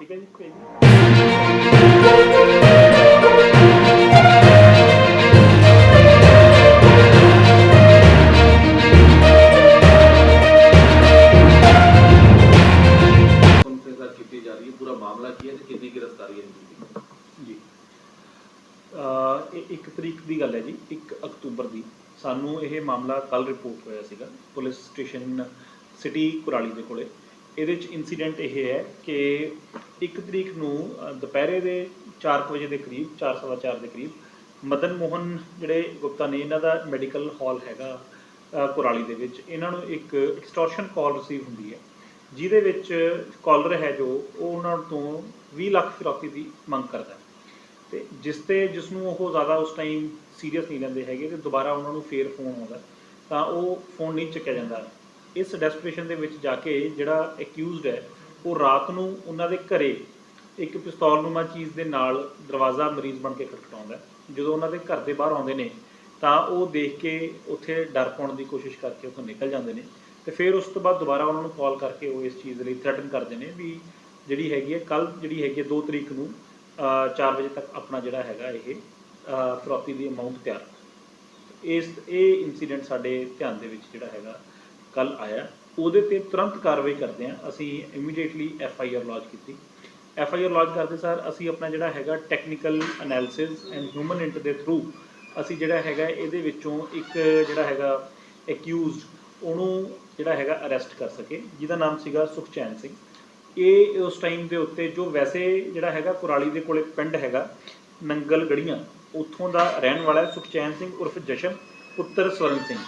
ਠੀਕ ਹੈ ਜੀ ਭੇਜ ਦਿਓ। ਕੌਨਫਰੰਸ ਦਾ ਕੀਤੀ ਜਾ ਰਹੀ ਹੈ ਪੂਰਾ ਮਾਮਲਾ ਕੀ ਹੈ ਤੇ ਕਿੰਨੀ ਗ੍ਰਿਫਤਾਰੀਆਂ ਨੇ ਜੀ? ਅਹ ਇਹ 1 ਤਰੀਕ ਦੀ ਗੱਲ ਹੈ ਜੀ 1 ਅਕਤੂਬਰ ਦੀ। ਸਾਨੂੰ ਇਹ ਮਾਮਲਾ ਕੱਲ ਰਿਪੋਰਟ ਹੋਇਆ ਸੀਗਾ ਪੁਲਿਸ ਸਟੇਸ਼ਨ ਸਿਟੀ ਕੁਰਾਲੀ ਦੇ ਕੋਲੇ। ਇਹਦੇ ਵਿੱਚ ਇਨਸੀਡੈਂਟ ਇਹ ਹੈ ਕਿ 1 ਤਰੀਕ ਨੂੰ ਦੁਪਹਿਰੇ ਦੇ 4 ਵਜੇ ਦੇ ਕਰੀਬ 4:15 ਦੇ ਕਰੀਬ, ਮਦਨ ਮੋਹਨ ਜਿਹੜੇ ਗੁਪਤਾ ਨੇ, ਇਹਨਾਂ ਦਾ ਮੈਡੀਕਲ ਹਾਲ ਹੈਗਾ ਕੁਰਾਲੀ ਦੇ ਵਿੱਚ। ਇਹਨਾਂ ਨੂੰ ਇੱਕ ਐਕਸਟੋਰਸ਼ਨ ਕਾਲ ਰਿਸੀਵ ਹੁੰਦੀ ਹੈ, ਜਿਹਦੇ ਵਿੱਚ ਕਾਲਰ ਹੈ ਜੋ, ਉਹ ਉਹਨਾਂ ਤੋਂ 20 ਲੱਖ ਫਿਰੌਤੀ ਦੀ ਮੰਗ ਕਰਦਾ ਹੈ। ਤੇ ਜਿਸ ਤੇ, ਜਿਸ ਨੂੰ ਉਹ ਜ਼ਿਆਦਾ ਉਸ ਟਾਈਮ ਸੀਰੀਅਸ ਨਹੀਂ ਲੈਂਦੇ ਹੈਗੇ ਤੇ ਦੁਬਾਰਾ ਉਹਨਾਂ ਨੂੰ ਫੇਰ ਫੋਨ ਆਉਂਦਾ ਤਾਂ ਉਹ ਫੋਨ ਨਹੀਂ ਚੱਕਿਆ ਜਾਂਦਾ। ਇਸ ਡੈਸਪਰੇਸ਼ਨ ਦੇ ਵਿੱਚ ਜਾ ਕੇ ਜਿਹੜਾ ਅਕਿਊਜ਼ਡ ਹੈ ਉਹ ਰਾਤ ਨੂੰ ਉਹਨਾਂ ਦੇ ਘਰੇ ਇੱਕ ਪਿਸਤੌਲਨੁਮਾ ਚੀਜ਼ ਦੇ ਨਾਲ ਦਰਵਾਜ਼ਾ ਮਰੀਜ਼ ਬਣ ਕੇ ਖਟਖਟਾਉਂਦਾ ਜਦੋਂ ਉਹਨਾਂ ਦੇ ਘਰ ਦੇ ਬਾਹਰ ਆਉਂਦੇ ਨੇ ਤਾਂ ਉਹ ਦੇਖ ਕੇ ਉੱਥੇ ਡਰ ਪਾਉਣ ਦੀ ਕੋਸ਼ਿਸ਼ ਕਰਕੇ ਉੱਥੋਂ ਨਿਕਲ ਜਾਂਦੇ ਨੇ ਤੇ ਫਿਰ ਉਸ ਤੋਂ ਬਾਅਦ ਦੁਬਾਰਾ ਉਹਨਾਂ ਨੂੰ ਕਾਲ ਕਰਕੇ ਉਹ ਇਸ ਚੀਜ਼ ਲਈ ਥ੍ਰੈਟਨ ਕਰਦੇ ਨੇ ਵੀ ਜਿਹੜੀ ਹੈਗੀ ਹੈ ਕੱਲ ਜਿਹੜੀ ਹੈਗੀ ਹੈ 2 ਤਰੀਕ ਨੂੰ 4 ਵਜੇ ਤੱਕ ਆਪਣਾ ਜਿਹੜਾ ਹੈਗਾ ਇਹ ਅਹ, ਦੀ ਅਮਾਉਂਟ ਤਿਆਰ ਇਸ ਇਹ ਇਨਸੀਡੈਂਟ ਸਾਡੇ ਧਿਆਨ ਦੇ ਵਿੱਚ ਜਿਹੜਾ ਹੈਗਾ ਕੱਲ ਆਇਆ। ਉਹਦੇ ਤੇ ਤੁਰੰਤ ਕਾਰਵਾਈ ਕਰਦੇ ਹਾਂ। ਅਸੀਂ immediately F I R launch ਕੀਤੀ। ਐਫ ਆਈ ਆਰ ਲੌਂਚ ਕਰਦੇ ਸਾਰ ਅਸੀਂ ਆਪਣਾ ਜਿਹੜਾ ਹੈਗਾ technical analysis and human int ਦੇ ਥਰੂ ਅਸੀਂ ਜਿਹੜਾ ਹੈਗਾ ਇਹਦੇ ਵਿੱਚੋਂ ਇੱਕ ਜਿਹੜਾ ਹੈਗਾ ਐਕਿਊਜ਼ਡ ਉਹਨੂੰ ਜਿਹੜਾ ਹੈਗਾ ਅਰੈਸਟ ਕਰ ਸਕੇ, ਜਿਹਦਾ ਨਾਮ ਸੀਗਾ ਸੁਖਚੈਨ ਸਿੰਘ। ਇਹ ਉਸ ਟਾਈਮ ਦੇ ਉੱਤੇ ਜੋ ਵੈਸੇ ਜਿਹੜਾ ਹੈਗਾ ਕੁਰਾਲੀ ਦੇ ਕੋਲੇ ਪਿੰਡ ਹੈਗਾ ਨੰਗਲ ਗੜੀਆਂ ਉੱਥੋਂ ਦਾ ਰਹਿਣ ਵਾਲਾ ਸੁਖਚੈਨ ਸਿੰਘ ਉਰਫ ਜਸ਼ਨ ਪੁੱਤਰ ਸਵਰਨ ਸਿੰਘ।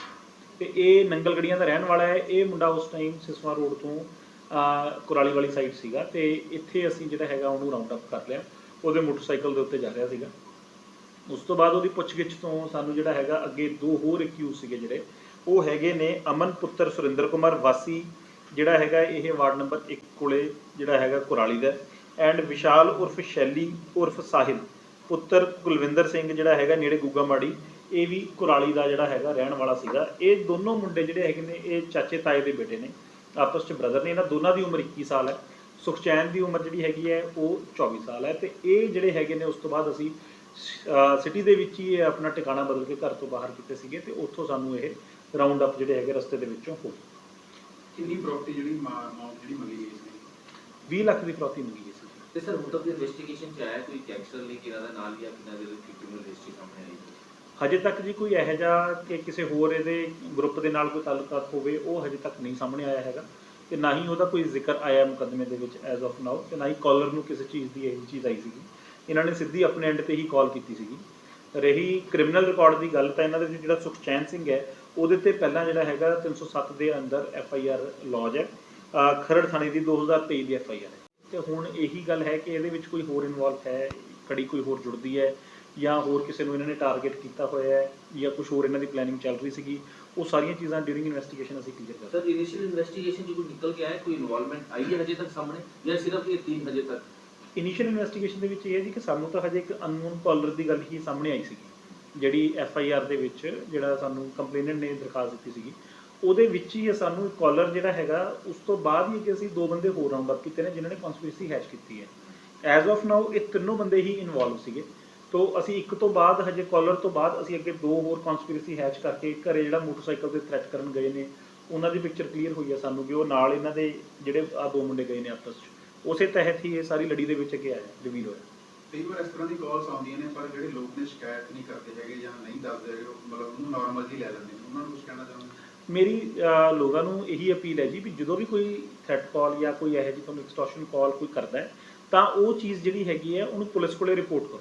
ਤੇ ਇਹ ਨੰਗਲ ਗੜੀਆਂ ਦਾ ਰਹਿਣ ਵਾਲਾ ਹੈ। ਇਹ ਮੁੰਡਾ ਉਸ ਟਾਈਮ ਸਿਸਵਾ ਰੋਡ ਤੋਂ ਕੁਰਾਲੀ ਵਾਲੀ ਸਾਈਡ ਸੀਗਾ ਤੇ ਇੱਥੇ ਅਸੀਂ ਜਿਹੜਾ ਹੈਗਾ ਉਹਨੂੰ ਰਾਉਂਡ ਅਪ ਕਰ ਲਿਆ। ਉਹਦੇ ਮੋਟਰਸਾਈਕਲ ਦੇ ਉੱਤੇ ਜਾ ਰਿਹਾ ਸੀਗਾ। ਉਸ ਤੋਂ ਬਾਅਦ ਉਹਦੀ ਪੁੱਛਗਿੱਛ ਤੋਂ ਸਾਨੂੰ ਜਿਹੜਾ ਹੈਗਾ ਅੱਗੇ ਦੋ ਹੋਰ ਅਕਿਊਜ਼ ਸੀਗੇ ਜਿਹੜੇ। ਉਹ ਹੈਗੇ ਨੇ ਅਮਨ ਪੁੱਤਰ ਸੁਰਿੰਦਰ ਕੁਮਾਰ ਵਾਸੀ, ਜਿਹੜਾ ਹੈਗਾ ਇਹ ਵਾਰਡ ਨੰਬਰ 1 ਕੋਲੇ ਜਿਹੜਾ ਹੈਗਾ ਕੁਰਾਲੀ ਦਾ ਐਂਡ ਵਿਸ਼ਾਲ ਉਰਫ ਸ਼ੈਲੀ ਉਰਫ ਸਾਹਿਲ। ਪੁੱਤਰ ਕੁਲਵਿੰਦਰ ਸਿੰਘ ਜਿਹੜਾ ਹੈਗਾ ਨੇੜੇ ਗੁੱਗਾਮਾੜੀ ਇਹ ਵੀ ਕੁਰਾਲੀ ਦਾ ਜਿਹੜਾ ਹੈਗਾ ਰਹਿਣ ਵਾਲਾ ਸੀਗਾ। ਇਹ ਦੋਨੋਂ ਮੁੰਡੇ ਜਿਹੜੇ ਹੈਗੇ ਨੇ ਇਹ ਚਾਚੇ ਤਾਏ ਦੇ ਬੇਟੇ ਨੇ ਆਪਸ ਚ ਬ੍ਰਦਰ ਨੇ। ਇਹਨਾਂ ਦੋਨਾਂ ਦੀ ਉਮਰ 21 ਸਾਲ ਹੈ। ਸੁਖਚੈਨ ਦੀ ਉਮਰ ਜਿਹੜੀ ਹੈਗੀ ਹੈ ਉਹ 24 ਸਾਲ ਹੈ। ਤੇ ਇਹ ਜਿਹੜੇ ਹੈਗੇ ਨੇ ਉਸ ਤੋਂ ਬਾਅਦ ਅਸੀਂ ਸਿਟੀ ਦੇ ਵਿੱਚ ਹੀ ਇਹ ਆਪਣਾ ਟਿਕਾਣਾ ਬਦਲ ਕੇ ਘਰ ਤੋਂ ਬਾਹਰ ਕੀਤੇ ਸੀਗੇ ਤੇ ਉੱਥੋਂ ਸਾਨੂੰ ਇਹ ਰਾਉਂਡ ਅਪ ਜਿਹੜੇ ਹੈਗੇ ਰਸਤੇ ਦੇ ਵਿੱਚੋਂ ਹੋ। ਕਿੰਨੀ ਪ੍ਰਾਪਰਟੀ ਜਿਹੜੀ ਅਮਾਉਂਟ ਜਿਹੜੀ ਮੰਗੀ ਗਈ ਸੀ 20 ਲੱਖ ਦੀ ਮੰਗੀ ਗਈ ਸੀ ਤੇ ਸਰ ਹੁਣ ਤੱਕ ਇਨਵੈਸਟੀਗੇਸ਼ਨ ਚ ਆਇਆ ਕੋਈ ਗੈਂਗਸਟਰ ਨੇ ਕਿਹਨਾਂ ਦਾ ਨਾਲ ਲਿਆ ਕਿਹਨਾਂ ਦੇ ਕ੍ਰਿਮੀਨਲ ਹਿਸਟਰੀ ਸਾਹਮਣੇ ਆਈ ਹਜੇ ਤੱਕ ਜੀ ਕੋਈ ਇਹੋ ਜਿਹਾ ਕਿ ਕਿਸੇ ਹੋਰ ਇਹਦੇ ਗਰੁੱਪ ਦੇ ਨਾਲ ਕੋਈ ਤਾਲੁਕਾਤ ਹੋਵੇ, ਉਹ ਹਜੇ ਤੱਕ ਨਹੀਂ ਸਾਹਮਣੇ ਆਇਆ ਹੈਗਾ। ਤੇ ਨਾ ਹੀ ਉਹਦਾ ਕੋਈ ਜ਼ਿਕਰ ਆਇਆ ਮੁਕੱਦਮੇ ਦੇ ਵਿੱਚ ਐਜ਼ ਆਫ ਨਾਓ ਤੇ ਨਾ ਹੀ ਕਾਲਰ ਨੂੰ ਕਿਸੇ ਚੀਜ਼ ਦੀ ਇਹ ਚੀਜ਼ ਆਈ ਸੀਗੀ। ਇਹਨਾਂ ਨੇ ਸਿੱਧੀ ਆਪਣੇ ਐਂਡ ਤੇ ਹੀ ਕਾਲ ਕੀਤੀ ਸੀਗੀ। ਰਹੀ ਕ੍ਰਿਮੀਨਲ ਰਿਕਾਰਡ ਦੀ ਗੱਲ ਤਾਂ ਇਹਨਾਂ ਦੇ ਜਿਹੜਾ ਸੁਖਚੈਨ ਸਿੰਘ ਹੈ, ਉਹਦੇ ਤੇ ਪਹਿਲਾਂ ਜਿਹੜਾ ਹੈਗਾ 307 ਦੇ ਅੰਦਰ ਐਫ ਆਈ ਆਰ ਲੌਜ ਹੈ। ਖਰੜ ਥਾਣੇ ਦੀ 2023 ਦੀ ਐਫ ਆਈ ਆਰ ਹੈ। ਤੇ ਹੁਣ ਇਹੀ ਗੱਲ ਹੈ ਕਿ ਇਹਦੇ ਵਿੱਚ ਕੋਈ ਹੋਰ ਇਨਵੋਲਵ ਹੈ ਕੜੀ ਕੋਈ ਹੋਰ ਜੁੜਦੀ ਹੈ ਜਾਂ ਹੋਰ ਕਿਸੇ ਨੂੰ ਇਹਨਾਂ ਨੇ ਟਾਰਗੇਟ ਕੀਤਾ ਹੋਇਆ ਹੈ ਜਾਂ ਕੁਝ ਹੋਰ ਇਹਨਾਂ ਦੀ ਪਲੈਨਿੰਗ ਚੱਲ ਰਹੀ ਸੀਗੀ ਉਹ ਸਾਰੀਆਂ ਚੀਜ਼ਾਂ ਡਿਊਰਿੰਗ ਇਨਵੈਸਟੀਗੇਸ਼ਨ ਅਸੀਂ ਕਲੀਅਰ ਕਰ ਸਰ ਇਨੀਸ਼ੀਅਲ ਇਨਵੈਸਟੀਗੇਸ਼ਨ ਕੋਈ ਨਿਕਲ ਕੇ ਆਇਆ ਕੋਈ ਇਨਵੋਲਵਮੈਂਟ ਆਈ ਹੈ ਹਜੇ ਤੱਕ ਸਾਹਮਣੇ ਜਾਂ ਸਿਰਫ ਇਹ ਤਿੰਨ ਹਜੇ ਤੱਕ? ਇਨੀਸ਼ੀਅਲ ਇਨਵੈਸਟੀਗੇਸ਼ਨ ਦੇ ਵਿੱਚ ਇਹ ਹੈ ਜੀ ਕਿ ਸਾਨੂੰ ਤਾਂ ਹਜੇ ਇੱਕ ਅਨਨੋਨ ਕਾਲਰ ਦੀ ਗੱਲ ਹੀ ਸਾਹਮਣੇ ਆਈ ਸੀਗੀ ਜਿਹੜੀ ਐਫ ਆਈ ਆਰ ਦੇ ਵਿੱਚ ਜਿਹੜਾ ਸਾਨੂੰ ਕੰਪਲੇਨੈਂਟ ਨੇ ਦਰਖਾਸਤ ਦਿੱਤੀ ਸੀਗੀ। ਉਹਦੇ ਵਿੱਚ ਹੀ ਇਹ ਸਾਨੂੰ ਕਾਲਰ ਜਿਹੜਾ ਹੈਗਾ, ਉਸ ਤੋਂ ਬਾਅਦ ਹੀ ਕਿ ਅਸੀਂ ਦੋ ਬੰਦੇ ਹੋਰ ਰਾਉਂਡ ਅਪ ਕੀਤੇ ਨੇ ਜਿਨ੍ਹਾਂ ਨੇ ਕਨਸਪੀਰੇਸੀ ਹੈਚ ਕੀਤੀ ਹੈ। ਐਜ਼ ਆਫ ਨਾਓ ਇਹ ਤਿੰਨੋਂ ਬੰਦੇ ਹੀ ਇਨਵੋਲਵ ਸੀਗੇ। ਤੋਂ ਅਸੀਂ ਇੱਕ ਤੋਂ ਬਾਅਦ, ਹਜੇ ਕਾਲਰ ਤੋਂ ਬਾਅਦ ਅਸੀਂ ਅੱਗੇ ਦੋ ਹੋਰ ਕਨਸਪੀਰੇਸੀ ਹੈਚ ਕਰਕੇ ਘਰੇ ਜਿਹੜਾ ਮੋਟਰਸਾਈਕਲ ਤੇ ਥ੍ਰੈਟ ਕਰਨ ਗਏ ਨੇ, ਉਹਨਾਂ ਦੀ ਪਿਕਚਰ ਕਲੀਅਰ ਹੋਈ ਹੈ ਸਾਨੂੰ ਕਿ ਉਹ ਨਾਲ ਇਹਨਾਂ ਦੇ ਜਿਹੜੇ ਆ ਦੋ ਮੁੰਡੇ ਗਏ ਨੇ ਆਪਸ 'ਚ ਉਸੇ ਤਹਿਤ ਹੀ ਇਹ ਸਾਰੀ ਲੜੀ ਦੇ ਵਿੱਚ ਅੱਗੇ ਆਇਆ ਰਿਵੀਲ ਹੋਇਆ। ਕਈ ਵਾਰ ਇਸ ਤਰ੍ਹਾਂ ਦੀ ਕਾਲਸ ਆਉਂਦੀਆਂ ਨੇ, ਪਰ ਜਿਹੜੇ ਲੋਕ ਨੇ ਸ਼ਿਕਾਇਤ ਨਹੀਂ ਕਰਦੇ ਹੈਗੇ ਜਾਂ ਨਹੀਂ ਦੱਸਦੇ ਹੈਗੇ, ਉਹ ਮਤਲਬ ਉਹਨੂੰ ਨਾਰਮਲ ਜੀ ਲੈ ਲੈਂਦੇ ਨੇ। ਉਹਨਾਂ ਨੂੰ ਕੁਝ ਕਹਿਣਾ ਚਾਹੁੰਦੇ ਮੇਰੀ ਲੋਕਾਂ ਨੂੰ ਇਹੀ ਅਪੀਲ ਹੈ ਜੀ ਵੀ ਜਦੋਂ ਵੀ ਕੋਈ ਥ੍ਰੈਟ ਕਾਲ ਜਾਂ ਕੋਈ ਇਹੋ ਜਿਹੀ ਤੁਹਾਨੂੰ ਐਕਸਟੋਰਸ਼ਨ ਕਾਲ ਕੋਈ ਕਰਦਾ ਹੈ, ਤਾਂ ਉਹ ਚੀਜ਼ ਜਿਹੜੀ ਹੈਗੀ ਹੈ, ਉਹਨੂੰ ਪੁਲਿਸ ਕੋਲੇ ਰਿਪੋਰਟ ਕਰੋ।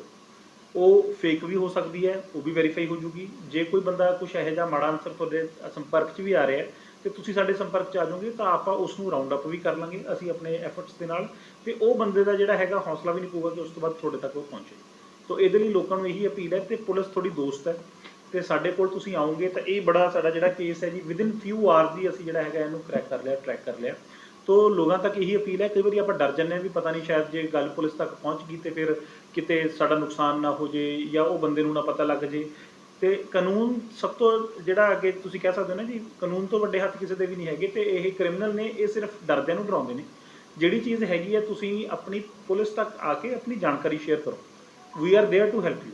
ਉਹ ਫੇਕ ਵੀ ਹੋ ਸਕਦੀ ਹੈ, ਉਹ ਵੀ ਵੈਰੀਫਾਈ ਹੋ ਜੂਗੀ। ਜੇ ਕੋਈ ਬੰਦਾ ਕੁਝ ਇਹੋ ਜਿਹਾ ਮਾੜਾ ਅਨਸਰ ਤੁਹਾਡੇ ਸੰਪਰਕ 'ਚ ਵੀ ਆ ਰਿਹਾ ਹੈ, ਤੇ ਤੁਸੀਂ ਸਾਡੇ ਸੰਪਰਕ 'ਚ ਆ ਜਾਓਗੇ, ਤਾਂ ਆਪਾਂ ਉਸ ਨੂੰ ਰਾਉਂਡ ਅਪ ਵੀ ਕਰ ਲਾਂਗੇ, ਅਸੀਂ ਆਪਣੇ ਐਫਰਟਸ ਦੇ ਨਾਲ। ਤੇ ਉਹ ਬੰਦੇ ਦਾ ਜਿਹੜਾ ਹੈਗਾ ਹੌਸਲਾ ਵੀ ਨਹੀਂ ਪਊਗਾ ਕਿ ਉਸ ਤੋਂ ਬਾਅਦ ਤੁਹਾਡੇ ਤੱਕ ਉਹ ਪਹੁੰਚੇ। ਤੋ ਇਹਦੇ ਲਈ ਲੋਕਾਂ ਨੂੰ ਇਹੀ ਅਪੀਲ ਹੈ ਤੇ ਪੁਲਿਸ ਤੁਹਾਡੀ ਦੋਸਤ ਹੈ। ਤੇ ਸਾਡੇ ਕੋਲ ਤੁਸੀਂ ਆਓਗੇ ਤਾਂ ਇਹ ਬੜਾ ਸਾਡਾ ਜਿਹੜਾ ਕੇਸ ਹੈ ਜੀ ਵਿਦਿਨ ਫਿਊ ਆਵਰਸ ਦੀ ਅਸੀਂ ਜਿਹੜਾ ਹੈਗਾ ਇਹਨੂੰ ਕਰੈਕ ਕਰ ਲਿਆ ਟਰੈਕ ਕਰ ਲਿਆ ਤੋ ਲੋਕਾਂ ਤੱਕ ਇਹੀ ਅਪੀਲ ਹੈ ਕਈ ਵਾਰੀ ਆਪਾਂ ਡਰ ਜੰਨੇ ਵੀ ਪਤਾ ਨਹੀਂ ਸ਼ਾਇਦ ਜੇ ਗੱਲ ਪੁਲਿਸ ਤੱਕ ਪਹੁੰਚ ਗਈ ਤੇ ਫਿਰ ਕਿਤੇ ਸਾਡਾ ਨੁਕਸਾਨ ਨਾ ਹੋ ਜੇ ਜਾਂ ਉਹ ਬੰਦੇ ਨੂੰ ਨਾ ਪਤਾ ਲੱਗ ਜੇ ਤੇ ਕਾਨੂੰਨ ਸਭ ਤੋਂ ਜਿਹੜਾ ਅੱਗੇ ਤੁਸੀਂ ਕਹਿ ਸਕਦੇ ਹੋ ਨਾ ਜੀ ਕਾਨੂੰਨ ਤੋਂ ਵੱਡੇ ਹੱਥ ਕਿਸੇ ਦੇ ਵੀ ਨਹੀਂ ਹੈਗੇ ਤੇ ਇਹ ਕ੍ਰਿਮੀਨਲ ਨੇ ਇਹ ਸਿਰਫ ਡਰਦਿਆਂ ਨੂੰ ਡਰਾਉਂਦੇ ਨੇ ਜਿਹੜੀ ਚੀਜ਼ ਹੈਗੀ ਹੈ ਤੁਸੀਂ ਆਪਣੀ ਪੁਲਿਸ ਤੱਕ ਆ ਕੇ ਆਪਣੀ ਜਾਣਕਾਰੀ ਸ਼ੇਅਰ ਕਰੋ we are there to help you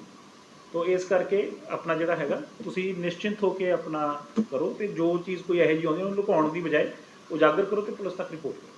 ਤੋ ਇਸ ਕਰਕੇ ਆਪਣਾ ਜਿਹੜਾ ਹੈਗਾ, ਤੁਸੀਂ ਨਿਸ਼ਚਿੰਤ ਹੋ ਕੇ ਆਪਣਾ ਕਰੋ ਤੇ ਜੋ ਚੀਜ਼ ਕੋਈ ਇਹੋ ਜਿਹੀ ਆਉਂਦੀ ਉਹਨੂੰ ਲੁਕਾਉਣ ਦੀ ਬਜਾਏ ਉਜਾਗਰ ਕਰੋ ਤੇ ਪੁਲਿਸ ਤੱਕ ਰਿਪੋਰਟ ਕਰੋ।